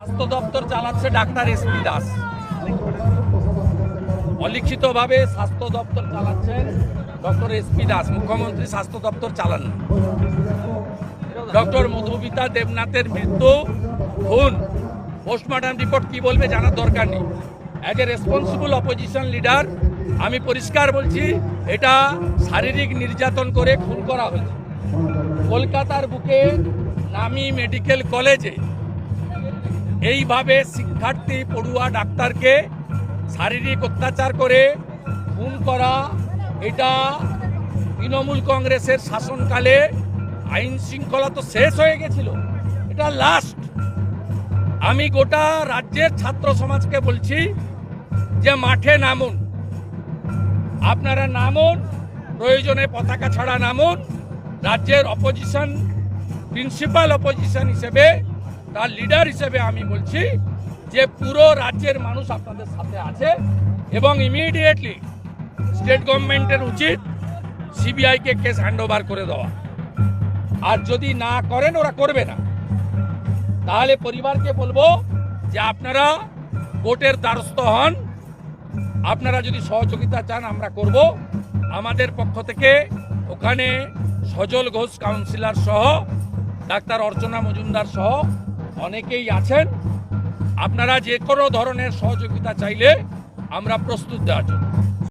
স্বাস্থ্য দপ্তর চালাচ্ছে ডাক্তার এসপি দাস। অলিখিতভাবে স্বাস্থ্য দপ্তর চালাচ্ছেন ডক্টর এসপি দাস। মুখ্যমন্ত্রী স্বাস্থ্য দপ্তর চালান ডক্টর মধুমিতা দেবনাথের মৃত্যু, খুন। পোস্টমর্টম রিপোর্ট কি বলবে জানার দরকার নেই। As a responsible opposition leader আমি পরিষ্কার বলছি, এটা শারীরিক নির্যাতন করে খুন করা হয়েছে। কলকাতার বুকে নামি মেডিকেল কলেজে এইভাবে শিক্ষার্থী পড়ুয়া ডাক্তারকে শারীরিক অত্যাচার করে খুন করা, এটা তৃণমূল কংগ্রেসের শাসনকালে আইন শৃঙ্খলা তো শেষ হয়ে গেছিল, এটা লাস্ট আমি গোটা রাজ্যের ছাত্র সমাজকে বলছি যে মাঠে নামুন, আপনারা নামুন, প্রয়োজনে পতাকা ছাড়া নামুন, রাজ্যের অপোজিশন প্রিন্সিপাল অপোজিশন হিসেবে তার লিডার হিসেবে আমি বলছি যে পুরো রাজ্যের মানুষ আপনাদের সাথে আছে এবং ইমিডিয়েটলি স্টেট গভর্নমেন্টের উচিত সিবিআইকে কেস হ্যান্ড করে দেওয়া। আর যদি না করেন, ওরা করবে না। তাহলে পরিবারকে বলব যে আপনারা কোর্টের দ্বারস্থ হন। আপনারা যদি সহযোগিতা চান, আমরা করব। আমাদের পক্ষ থেকে ওখানে সজল ঘোষ কাউন্সিলর সহ, ডাক্তার অর্চনা মজুমদার সহ অনেকেই আছেন। আপনারা যে কোনো ধরনের সহযোগিতা চাইলে আমরা প্রস্তুত দেওয়ার জন্য।